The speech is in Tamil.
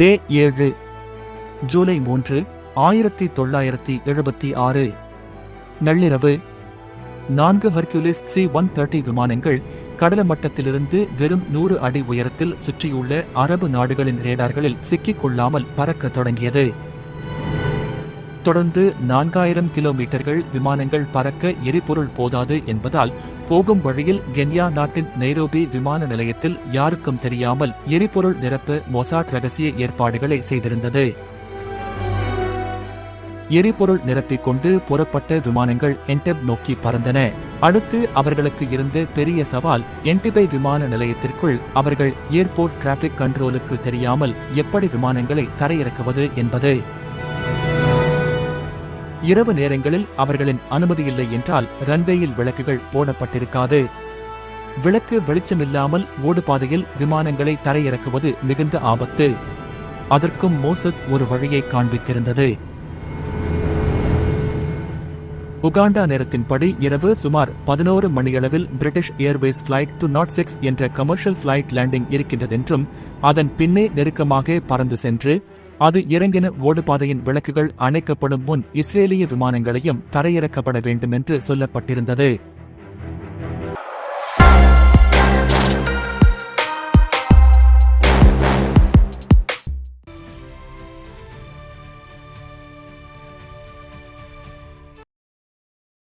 டே ஏழு. ஜூலை மூன்று ஆயிரத்தி தொள்ளாயிரத்தி எழுபத்தி ஆறு. நள்ளிரவு நான்கு ஹர்குலிஸ் சி ஒன் தேர்ட்டி விமானங்கள் கடல மட்டத்திலிருந்து வெறும் நூறு அடி உயரத்தில் சுற்றியுள்ள அரபு நாடுகளின் ரேடார்களில் சிக்கிக் கொள்ளாமல் தொடங்கியது. தொடர்ந்து நான்காயிரம் கிலோமீட்டர்கள் விமானங்கள் பறக்க எரிபொருள் போதாது என்பதால் போகும் வழியில் கென்யா நாட்டின் நைரோபி விமான நிலையத்தில் யாருக்கும் தெரியாமல் எரிபொருள் நிரப்ப மொசாட் ரகசிய ஏற்பாடுகளை செய்திருந்தது. எரிபொருள் நிரப்பிக் கொண்டு புறப்பட்ட விமானங்கள் என்டெப் நோக்கி பறந்தன. அடுத்து அவர்களுக்கு இருந்த பெரிய சவால் என்டிபை விமான நிலையத்திற்குள் அவர்கள் ஏர்போர்ட் டிராபிக் கண்ட்ரோலுக்கு தெரியாமல் எப்படி விமானங்களை தரையிறக்குவது என்பது. இரவு நேரங்களில் அவர்களின் அனுமதி இல்லை என்றால் ரன்வேயில் விளக்குகள் போடப்பட்டிருக்காது. விளக்கு வெளிச்சமில்லாமல் ஓடுபாதையில் விமானங்களை தரையிறக்குவது மிகுந்த ஆபத்து. அதற்கும் மோசத் ஒரு வழியை காண்பித்திருந்தது. உகாண்டா நேரத்தின்படி இரவு சுமார் பதினோரு மணியளவில் British Airways flight two nought six என்ற கமர்ஷியல் பிளைட் லேண்டிங் இருக்கின்றதென்றும் அதன் பின்னே நெருக்கமாக பறந்து சென்று அது இறங்கின ஓடுபாதையின் விளக்குகள் அணைக்கப்படும் முன் இஸ்ரேலிய விமானங்களையும் தரையிறக்கப்பட வேண்டும் என்று சொல்லப்பட்டிருந்தது.